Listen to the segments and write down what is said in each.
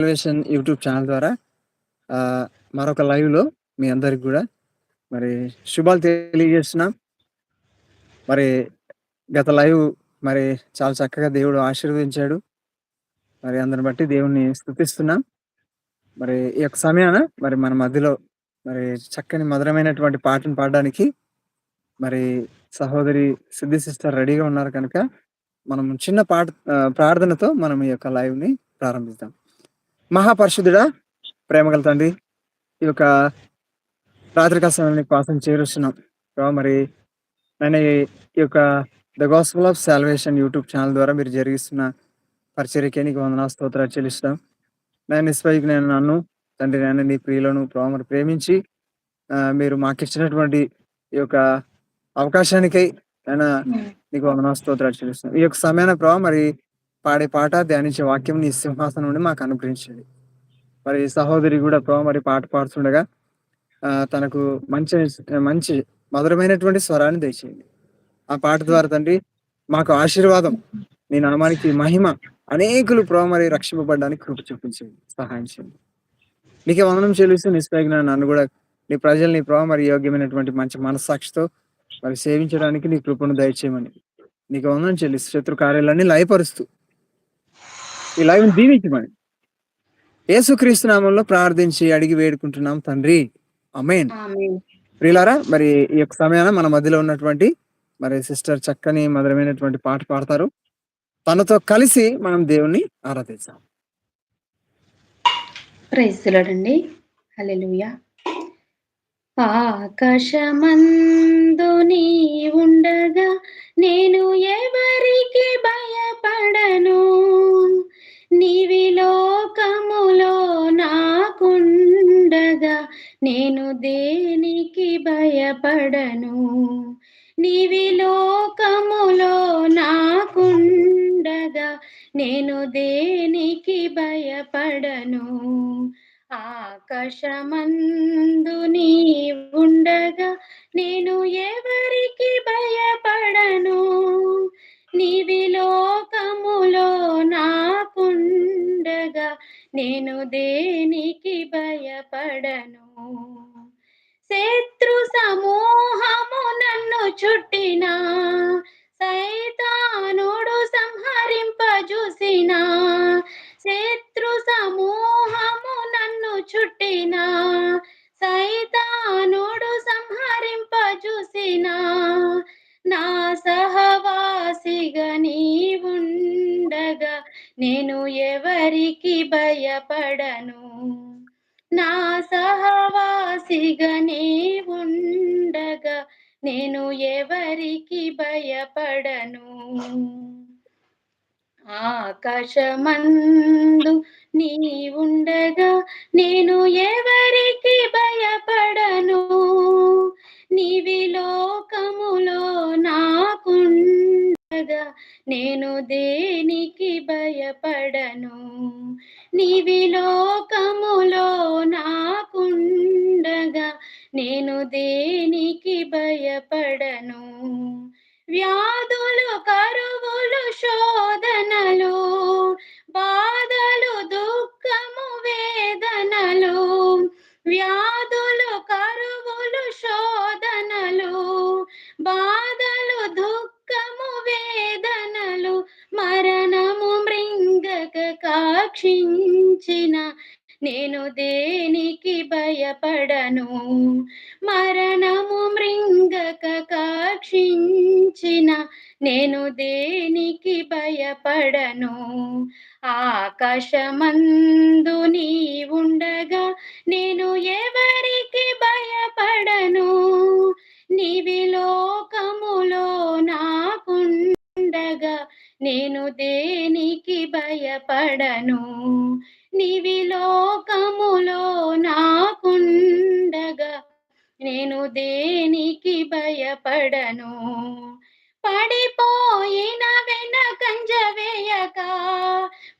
Elevation YouTube channel ద్వారా మరొక లైవ్‌లో మీ అందరికి కూడా మరి శుభాలు తెలియజేస్తున్నాం. మరి గత లైవ్ మరి చాలా చక్కగా దేవుడు ఆశీర్వదించాడు. మరి అందరిని బట్టి దేవుడిని స్థుతిస్తున్నాం మరి ఈ యొక్క సమయాన మరి మన మధ్యలో మరి చక్కని మధురమైనటువంటి పాటను పాడడానికి మరి సహోదరి సిద్ధి సిస్టర్ రెడీగా ఉన్నారు కనుక మనం చిన్న పాట ప్రార్థనతో మనం ఈ యొక్క లైవ్‌ని ప్రారంభిద్దాం. మహాపరిశుద్ధుడా, ప్రేమగల తండ్రి, ఈ యొక్క రాత్రికాల సమయాన్ని కోసం చేరుస్తున్నాం. మరి నేను ఈ యొక్క the gospel of salvation YouTube channel ద్వారా మీరు జరిగిస్తున్న పరిచర్యకే నీకు వందనాలు, స్తోత్రాలు చెల్లిస్తున్నాం. నేను నిస్పైకి నేను నన్ను తండ్రి నాయన నీ ప్రియులను మరి ప్రేమించి మీరు మాకిచ్చినటువంటి ఈ యొక్క అవకాశానికై నాయన హ్మ్. నీకు వందనాలు, స్తోత్రాలు చెల్లిస్తున్నాం. ఈ యొక్క సమయాన ప్రభావ మరి పాడే పాట, ధ్యానించే వాక్యం నీ సింహాసనం నుండి మాకు అనుగ్రహించండి. మరి సహోదరి కూడా ప్రభావ మరి పాట పాడుతుండగా తనకు మంచి మంచి మధురమైనటువంటి స్వరాన్ని దయచేయండి. ఆ పాట ద్వారా తండ్రి మాకు ఆశీర్వాదం, నీ నామానికి మహిమ, అనేకులు ప్రభావ మరి రక్షింపబడడానికి కృప చూపించండి. సహాయం చేయండి. నీకే వందనం చెల్లిస్తూ నిస్పేగిన నన్ను కూడా నీ ప్రజల్ని ప్రభావ మరి యోగ్యమైనటువంటి మంచి మనస్సాక్షితో మరి సేవించడానికి నీ కృపను దయచేయమని నీకు వందనం చెల్లిస్తూ శత్రు కార్యాలన్నీ లయపరుస్తూ ఈ లైవ్‌ని దీవించమని యేసుక్రీస్తు నామంలో ప్రార్థించి అడిగి వేడుకుంటున్నాం తండ్రి. ఆమేన్. ఆమేన్. ప్రియులారా మరి ఈ యొక్క సమయాన మన మధ్యలో ఉన్నటువంటి మరి సిస్టర్ చక్కని మధురమైనటువంటి పాట పాడతారు. తనతో కలిసి మనం దేవుణ్ణి లార్డ్ అండి. హల్లెలూయా. ఆకాశమందు నీవుండగా నేను ఎవరికి నేను దేనికి భయపడను. నీవి లోకములో నాకుండగా నేను దేనికి భయపడను. ఆకాశమందు ఉండగా నేను ఎవరికి భయపడను. నీవి లోకములో నాకుండగా నేను దేనికి భయపడను. శత్రు సమూహము నన్ను చుట్టినా, సైతానుడు సంహరింపజూసినా, శత్రు సమూహము నన్ను చుట్టినా, భయపడను. నా సహవాసిగా నీ ఉండగా నేను ఎవరికి భయపడను. ఆకాశమందు నీవుండగా నేను ఎవరికి భయపడను. నీవి లోకములో నాకుండగా నేను దేనికి నేను దేనికి భయపడను. మరణము మృంగక కాక్షించిన నేను దేనికి భయపడను. ఆకాశమందు ఉండగా నేను ఎవరికి భయపడను. నీవి లోకములో నాకుండగా నేను దేనికి భయపడను. నీవి లోకములో నాకుండగా నేను దేనికి భయపడను. పడిపోయిన వెనకంజ వేయక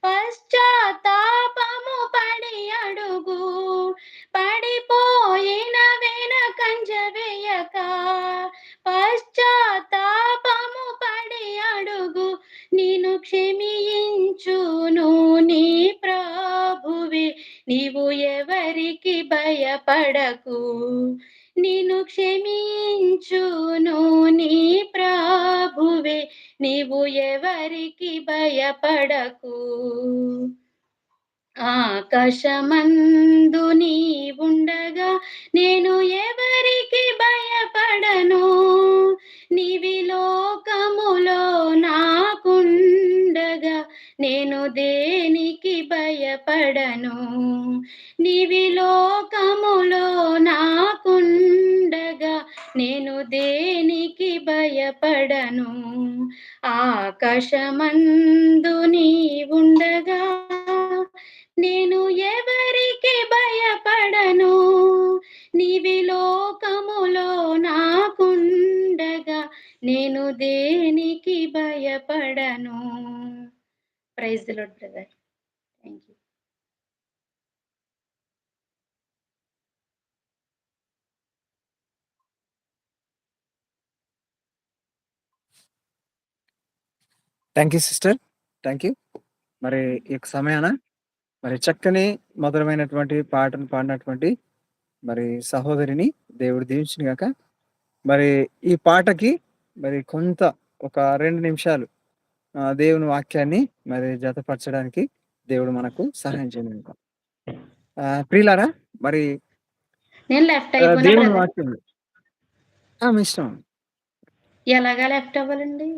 పశ్చాత్తాపము పడి అడుగు. పడిపోయిన వెనకంజ వేయక పశ్చాత్తాపము పడి అడుగు. నిన్ను క్షమించును నీ ప్రభువే. నీవు ఎవరికి భయపడకు. నిన్ను క్షమించును నీ ప్రభువే. నీవు ఎవరికి భయపడకు. ఆకాశమందు నీ ఉండగా నేను ఎవరికి భయపడను? నీవి లోకములో నాకుండగా నేను దేనికి భయపడను? నీవి లోకములో నాకుండగా నేను దేనికి భయపడను? ఆకాశమందు నీ ఉండగా the Lord, brother. Thank you thank you sister thank you మరి ఈ యొక్క సమయాన మరి చక్కని మధురమైనటువంటి పాటను పాడినటువంటి మరి సహోదరిని దేవుడు దీవించిన గాక. మరి ఈ పాటకి మరి కొంత ఒక రెండు నిమిషాలు ఆ, దేవుని వాక్యాన్ని మరి జతపరచడానికి దేవుడు మనకు సహాయం చేయను ప్రియులారా మరి నేను లెఫ్ట్ ఆ, అయిపోయినా దేవుని brother. వాక్యం ఆ, మీ ఇష్టం ఎలాగా లెఫ్ట్ అవ్వాలండి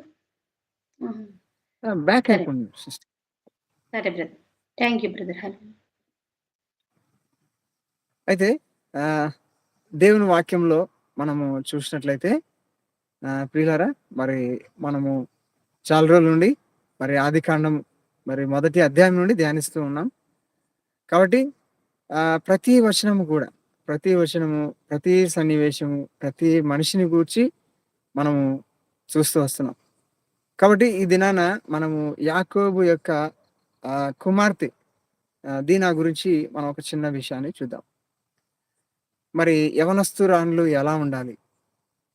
ఆహా. బ్యాక్ సరే. అయిపోండి sister. సరే brother thank you brother hello అయితే ఆ, దేవుని వాక్యంలో మనము చూసినట్లయితే ఆ, ప్రియులారా మరి మనము చాలా రోజుల నుండి మరి ఆదికాండం మరి మొదటి అధ్యాయం నుండి ధ్యానిస్తూ ఉన్నాం. కాబట్టి ప్రతి వచనము కూడా ప్రతి వచనము ప్రతి సన్నివేశము ప్రతి మనిషిని గూర్చి మనము చూస్తూ వస్తున్నాం. కాబట్టి ఈ దినాన మనము యాకోబు యొక్క కుమార్తె ఆ, దీనా గురించి మనం ఒక చిన్న విషయాన్ని చూద్దాం. మరి యవనస్తురాన్లు ఎలా ఉండాలి?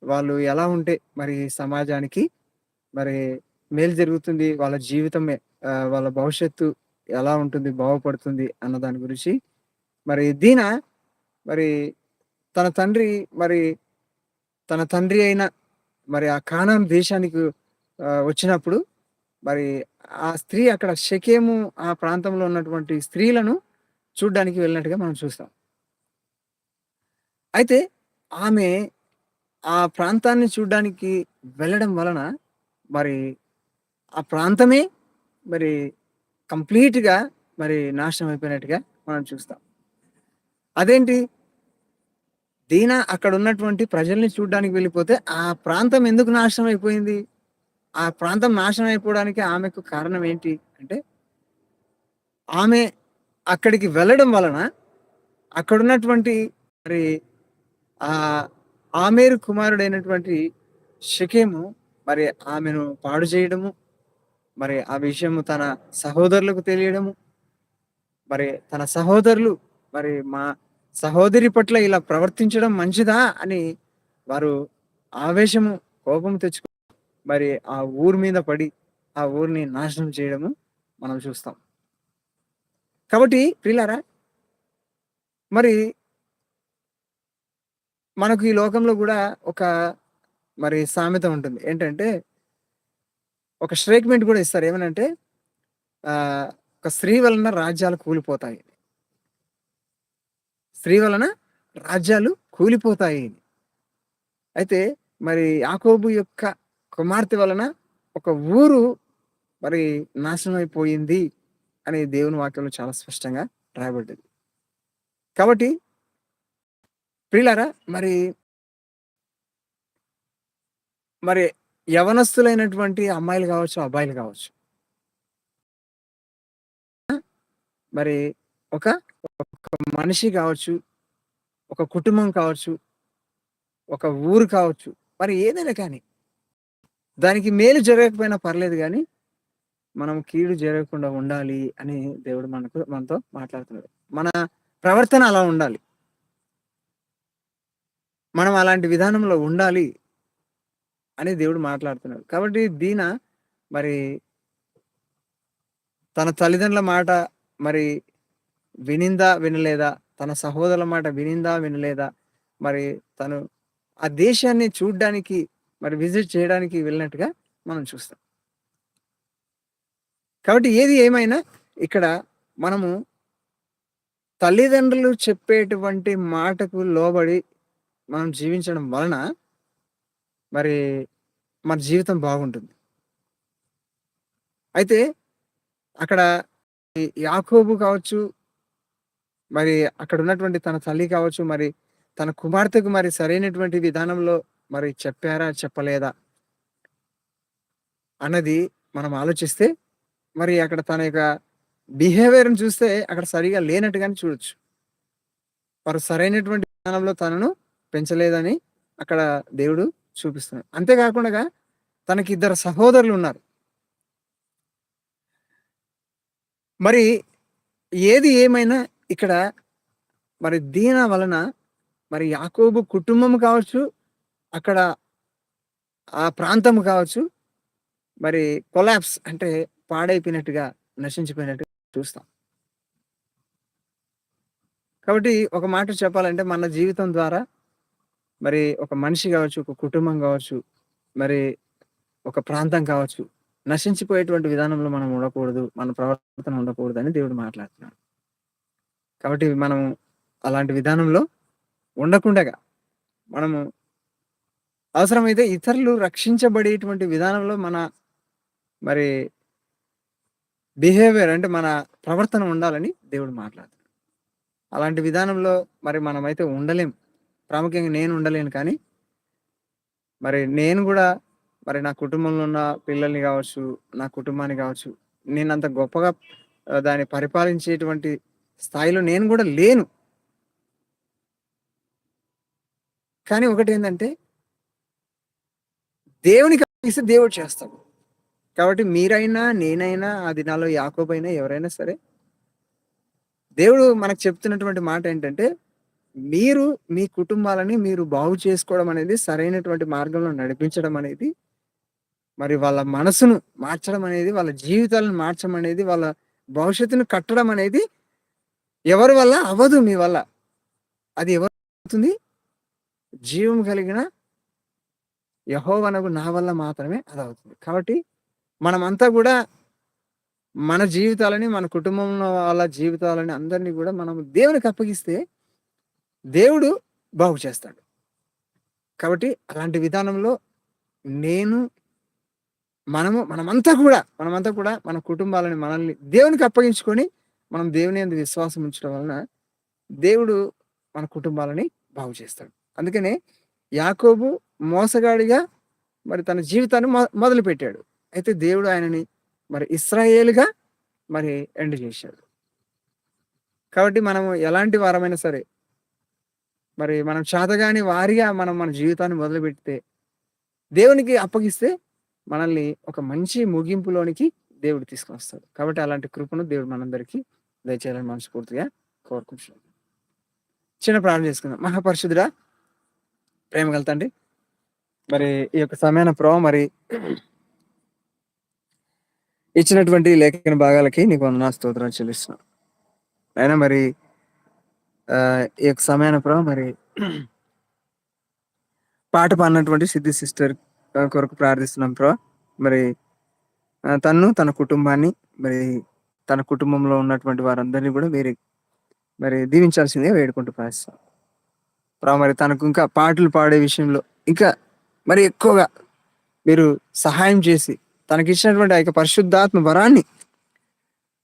వాళ్ళు ఎలా ఉంటే మరి సమాజానికి మరి మేలు జరుగుతుంది. వాళ్ళ జీవితమే వాళ్ళ భవిష్యత్తు ఎలా ఉంటుంది బాగుపడుతుంది అన్న దాని గురించి. మరి దీన మరి తన తండ్రి మరి తన తండ్రి అయిన మరి ఆ కానాన్ దేశానికి వచ్చినప్పుడు మరి ఆ స్త్రీ అక్కడ షకేము ఆ ప్రాంతంలో ఉన్నటువంటి స్త్రీలను చూడ్డానికి వెళ్ళినట్టుగా మనం చూస్తాం. అయితే ఆమె ఆ ప్రాంతాన్ని చూడ్డానికి వెళ్ళడం వలన మరి ఆ ప్రాంతమే మరి కంప్లీట్‌గా మరి నాశనం అయిపోయినట్టుగా మనం చూస్తాం. అదేంటి? దీనా అక్కడ ఉన్నటువంటి ప్రజల్ని చూడడానికి వెళ్ళిపోతే ఆ ప్రాంతం ఎందుకు నాశనం అయిపోయింది? ఆ ప్రాంతం నాశనం అయిపోవడానికి ఆమెకు కారణం ఏంటి? అంటే ఆమె అక్కడికి వెళ్ళడం వలన అక్కడున్నటువంటి మరి ఆ ఆమేరు కుమారుడైనటువంటి షకేము మరి ఆమెను పాడు చేయడము, మరి ఆ విషయము తన సహోదరులకు తెలియడము, మరి తన సహోదరులు మరి మా సహోదరి పట్ల ఇలా ప్రవర్తించడం మంచిదా అని వారు ఆవేశము, కోపం తెచ్చుకు మరి ఆ ఊరి మీద పడి ఆ ఊరిని నాశనం చేయడము మనం చూస్తాం. కాబట్టి ప్రిలారా మరి మనకు ఈ లోకంలో కూడా ఒక మరి సామెత ఉంటుంది. ఏంటంటే ఒక స్టేట్‌మెంట్ కూడా ఇస్తారు. ఏమనంటే ఒక స్త్రీ వలన రాజ్యాలు కూలిపోతాయి. స్త్రీ వలన రాజ్యాలు కూలిపోతాయి. అయితే మరి యాకోబు యొక్క కుమార్తె వలన ఒక ఊరు మరి నాశనం అయిపోయింది అనే దేవుని వాక్యంలో చాలా స్పష్టంగా రాయబడ్డది. కాబట్టి ప్రియులారా మరి మరి యవనస్తులైనటువంటి అమ్మాయిలు కావచ్చు అబ్బాయిలు కావచ్చు మరి ఒక, ఒక మనిషి కావచ్చు ఒక కుటుంబం కావచ్చు, ఒక ఊరు కావచ్చు, మరి ఏదైనా కానీ దానికి మేలు జరగకపోయినా పర్లేదు కానీ మనం కీడు జరగకుండా ఉండాలి అని దేవుడు మనకు మనతో మాట్లాడుతున్నాడు. మన ప్రవర్తన అలా ఉండాలి. మనం అలాంటి విధానంలో ఉండాలి అని దేవుడు మాట్లాడుతున్నాడు. కాబట్టి దీన మరి తన తల్లిదండ్రుల మాట మరి వినిందా వినలేదా? తన సహోదరుల మాట వినిందా వినలేదా? మరి తను ఆ దేశాన్ని చూడ్డానికి మరి విజిట్ చేయడానికి వెళ్ళినట్టుగా మనం చూస్తాం. కాబట్టి ఏది ఏమైనా ఇక్కడ మనము తల్లిదండ్రులు చెప్పేటువంటి మాటకు లోబడి మనం జీవించడం వలన మరి మన జీవితం బాగుంటుంది. అయితే అక్కడ యాకోబు కావచ్చు మరి అక్కడ ఉన్నటువంటి తన తల్లి కావచ్చు మరి తన కుమార్తెకు మరి సరైనటువంటి విధానంలో మరి చెప్పారా చెప్పలేదా అన్నది మనం ఆలోచిస్తే మరి అక్కడ తన యొక్క బిహేవియర్ని చూస్తే అక్కడ సరిగా లేనట్టుగానే చూడొచ్చు. వారు సరైనటువంటి విధానంలో తనను పెంచలేదని అక్కడ దేవుడు చూపిస్తున్నాడు. అంతేకాకుండా తనకి ఇద్దరు సహోదరులు ఉన్నారు. మరి ఏది ఏమైనా ఇక్కడ మరి దీన వలన మరి యాకోబు కుటుంబం కావచ్చు అక్కడ ఆ ప్రాంతం కావచ్చు మరి కొలాప్స్ అంటే పాడైపోయినట్టుగా నశించిపోయినట్టుగా చూస్తాం. కాబట్టి ఒక మాట చెప్పాలంటే మన జీవితం ద్వారా మరి ఒక మనిషి కావచ్చు ఒక కుటుంబం కావచ్చు మరి ఒక ప్రాంతం కావచ్చు నశించిపోయేటువంటి విధానంలో మనం ఉండకూడదు మన ప్రవర్తన ఉండకూడదు అని దేవుడు మాట్లాడుతున్నాడు. కాబట్టి మనం అలాంటి విధానంలో ఉండకుండగా మనము అవసరమైతే ఇతరులు రక్షించబడేటువంటి విధానంలో మన మరి బిహేవియర్ అంటే మన ప్రవర్తన ఉండాలని దేవుడు మాట్లాడుతున్నాడు. అలాంటి విధానంలో మరి మనమైతే ఉండలేం. ప్రాముఖ్యంగా నేను ఉండలేను కానీ మరి నేను కూడా మరి నా కుటుంబంలో ఉన్న పిల్లల్ని కావచ్చు నా కుటుంబాన్ని కావచ్చు నేను అంత గొప్పగా దాన్ని పరిపాలించేటువంటి స్థాయిలో నేను కూడా లేను. కానీ ఒకటి ఏంటంటే దేవునికి కలిసి దేవుడు చేస్తాడు. కాబట్టి మీరైనా నేనైనా ఆ దినాల్లో యాకోబైనా ఎవరైనా సరే దేవుడు మనకు చెప్తున్నటువంటి మాట ఏంటంటే మీరు మీ కుటుంబాలని మీరు బాగు చేసుకోవడం అనేది సరైనటువంటి మార్గంలో నడిపించడం అనేది మరి వాళ్ళ మనసును మార్చడం అనేది వాళ్ళ జీవితాలను మార్చడం అనేది వాళ్ళ భవిష్యత్తును కట్టడం అనేది ఎవరి వల్ల అవ్వదు మీ వల్ల. అది ఎవరు అవుతుంది? జీవం కలిగిన యహోవనకు నా వల్ల మాత్రమే అది అవుతుంది. కాబట్టి మనమంతా కూడా మన జీవితాలని మన కుటుంబంలో వాళ్ళ జీవితాలని అందరినీ కూడా మనం దేవునికి అప్పగిస్తే దేవుడు బాగు చేస్తాడు. కాబట్టి అలాంటి విధానంలో నేను మనము మనమంతా కూడా మనమంతా కూడా మన కుటుంబాలని మనల్ని దేవునికి అప్పగించుకొని మనం దేవుని యందు విశ్వాసం ఉంచడం వలన దేవుడు మన కుటుంబాలని బాగు చేస్తాడు. అందుకనే యాకోబు మోసగాడిగా మరి తన జీవితాన్ని మొదలుపెట్టాడు. మొదలు పెట్టాడు అయితే దేవుడు ఆయనని మరి ఇస్రాయేల్గా మరి ఎండ్ చేశాడు. కాబట్టి మనము ఎలాంటి వారమైనా సరే మరి మనం చేతగాని వారిగా మనం మన జీవితాన్ని మొదలుపెడితే దేవునికి అప్పగిస్తే మనల్ని ఒక మంచి ముగింపులోనికి దేవుడు తీసుకొని వస్తాడు కాబట్టి అలాంటి కృపను దేవుడు మనందరికీ దయచేయాలని మనస్ఫూర్తిగా కోరుకుంటున్నాం. చిన్న ప్రార్థన చేసుకుందాం. మహాపరిశుద్ధుడా ప్రేమ కలుతండి మరి ఈ యొక్క సమయాన ప్రభావ మరి ఇచ్చినటువంటి లేఖన భాగాలకి నీకు వందనా స్తోత్రాలు చెల్లిస్తున్నాను అయినా మరి ఈ యొక్క సమయాన ప్రభావ మరి పాట పాడినటువంటి సిద్ధి సిస్టర్ కొరకు ప్రార్థిస్తున్నాం ప్రభా. మరి తను తన కుటుంబాన్ని మరి తన కుటుంబంలో ఉన్నటువంటి వారందరినీ కూడా మీరు మరి దీవించాల్సిందే వేడుకుంటూ ప్రార్థిస్తాం. ప్రభా మరి తనకు ఇంకా పాటలు పాడే విషయంలో ఇంకా మరి ఎక్కువగా మీరు సహాయం చేసి తనకి ఇచ్చినటువంటి ఆ యొక్క పరిశుద్ధాత్మ వరాన్ని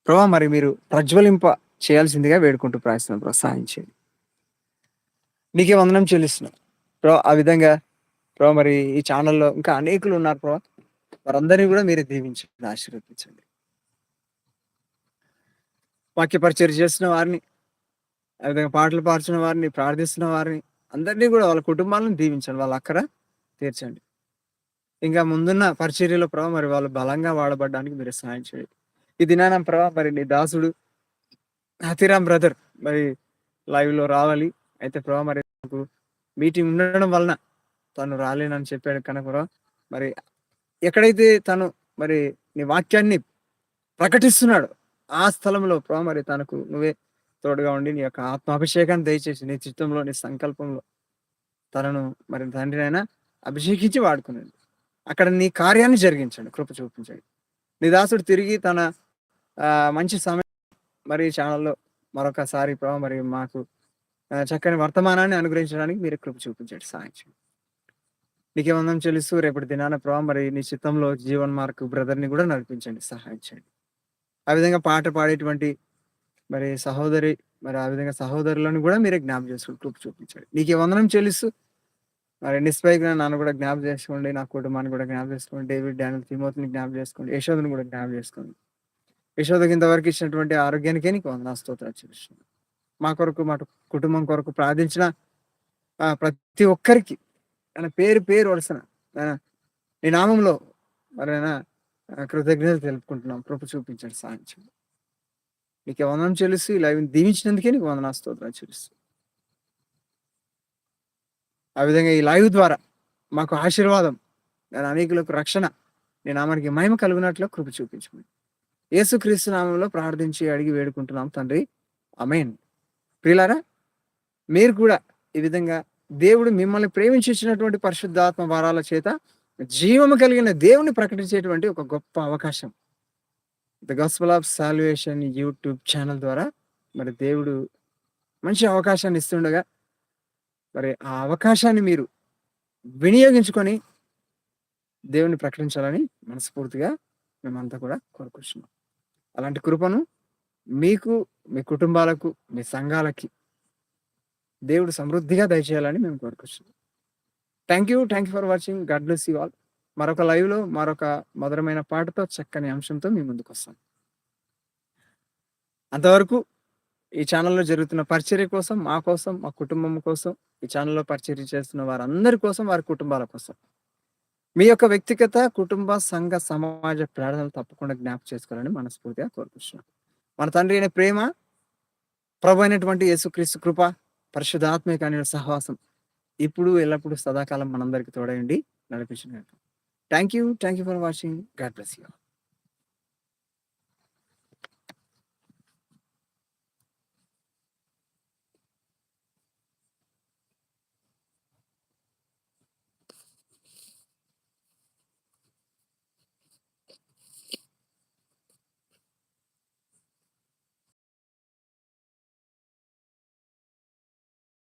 ప్రభా మరి మీరు ప్రజ్వలింప చేయాల్సిందిగా వేడుకుంటూ ప్రార్థిస్తున్నాం ప్రభు సహాయం చేయండి. నీకే వందనం చెల్లిస్తున్నాం. ప్రో ఆ విధంగా ప్రో మరి ఈ ఛానల్లో ఇంకా అనేకులు ఉన్నారు ప్రో వారందరినీ కూడా మీరు దీవించండి ఆశీర్వదించండి. వాక్య పరిచయం చేస్తున్న వారిని ఆ విధంగా పాటలు పాడుతున్న వారిని ప్రార్థిస్తున్న వారిని అందరినీ కూడా వాళ్ళ కుటుంబాలను దీవించండి వాళ్ళ అక్కడ తీర్చండి. ఇంకా ముందున్న పరిచర్యలో ప్రభావ మరి వాళ్ళు బలంగా వాడబడడానికి మీరు సహాయం చేయండి. ఈ దినానం ప్రభావ మరి నీ దాసుడు హతిరామ్ బ్రదర్ మరి లైవ్లో రావాలి. అయితే ప్రభా మరి మీటింగ్ ఉండడం వలన తను రాలేనని చెప్పాడు కనుక మరి ఎక్కడైతే తను మరి నీ వాక్యాన్ని ప్రకటిస్తున్నాడు ఆ స్థలంలో ప్రభా మరి తనకు నువ్వే తోడుగా ఉండి నీ యొక్క ఆత్మాభిషేకాన్ని దయచేసి నీ చిత్తంలో నీ సంకల్పంలో తనను మరి తండ్రినైనా అభిషేకించి వాడుకున్నాడు అక్కడ నీ కార్యాన్ని జరిగించండి కృప చూపించండి. నీ దాసుడు తిరిగి తన ఆ, మంచి సమయం మరి ఛానల్లో మరొకసారి ప్రభా మరి మాకు చక్కని వర్తమానాన్ని అనుగ్రహించడానికి మీరు కృప చూపించండి సాయం చేయండి. నీకే వందం చెల్లిస్తూ రేపటి దినాన ప్రభావ మరి నీ చిత్తంలో జీవన్ మార్క్ బ్రదర్ని కూడా నడిపించండి సహాయం చేయండి. ఆ విధంగా పాట పాడేటువంటి మరి సహోదరి మరి ఆ విధంగా సహోదరులను కూడా మీరే జ్ఞాపం చేసుకుని కృప చూపించండి. నీకే వందనం చెల్లిస్తూ మరి నిస్పైగా నన్ను కూడా జ్ఞాపం చేసుకోండి నా కుటుంబాన్ని కూడా జ్ఞాపం చేసుకోండి డేవిడ్ డానిల్ తిమోతిని జ్ఞాపం చేసుకోండి యశోదని కూడా జ్ఞాపం చేసుకోండి. యశోదకి వరకు ఇచ్చినటువంటి ఆరోగ్యానికే నీకు వందనా స్తోత్రాలు చూపిస్తున్నాం మా కొరకు మా కుటుంబం కొరకు ప్రార్థించిన ఆ, ప్రతి ఒక్కరికి ఆయన పేరు పేరు వలసిన నీ నామంలో మరైనా కృతజ్ఞత కృతజ్ఞతలు తెలుపుకుంటున్నాం. కృపు చూపించండి సాయం నీకు వందనం చెల్లిస్తూ ఇలా దీవించినందుకే నీకు వందనా స్తోత్రాలు చెల్లిస్తూ ఆ విధంగా ఈ లైవ్ ద్వారా మాకు ఆశీర్వాదం నేను అనేకులకు రక్షణ నేను ఆమెకి మహిమ కలుగునట్లు కృప చూపించమని. యేసుక్రీస్తు నామంలో ప్రార్థించి అడిగి వేడుకుంటున్నాం తండ్రి. అమేన్ ప్రియులారా మీరు కూడా ఈ విధంగా దేవుడు మిమ్మల్ని ప్రేమించినటువంటి పరిశుద్ధాత్మ వారాల చేత జీవము కలిగిన దేవుని ప్రకటించేటువంటి ఒక గొప్ప అవకాశం. The gospel of salvation YouTube channel ద్వారా మరి దేవుడు మంచి అవకాశాన్ని ఇస్తుండగా మరి ఆ అవకాశాన్ని మీరు వినియోగించుకొని దేవుని ప్రకటించాలని మనస్ఫూర్తిగా మేమంతా కూడా కోరుకుంటున్నాం. అలాంటి కృపను మీకు మీ కుటుంబాలకు మీ సంఘాలకి దేవుడు సమృద్ధిగా దయచేయాలని మేము కోరుకుంటున్నాం thank you thank you for watching God bless you all మరొక లైవ్లో మరొక మధురమైన పాటతో చక్కని అంశంతో మీ ముందుకు వస్తాం. అంతవరకు ఈ ఛానల్లో జరుగుతున్న పరిచర్య కోసం మా కోసం మా కుటుంబం కోసం ఈ ఛానల్లో పరిచర్య చేస్తున్న వారందరి కోసం వారి కుటుంబాల కోసం. మీ యొక్క వ్యక్తిగత కుటుంబ సంఘ సమాజ ప్రార్థనలు తప్పకుండా జ్ఞాపకం చేసుకోవాలని మనస్ఫూర్తిగా కోరుకుంటున్నాం మన తండ్రి అయిన ప్రేమ ప్రభు అయినటువంటి యేసుక్రీస్తు కృప పరిశుధాత్మిక అనే సహవాసం ఇప్పుడు ఎల్లప్పుడూ సదాకాలం మనందరికీ తోడయండి నడిపించిన thank you thank you for watching God bless you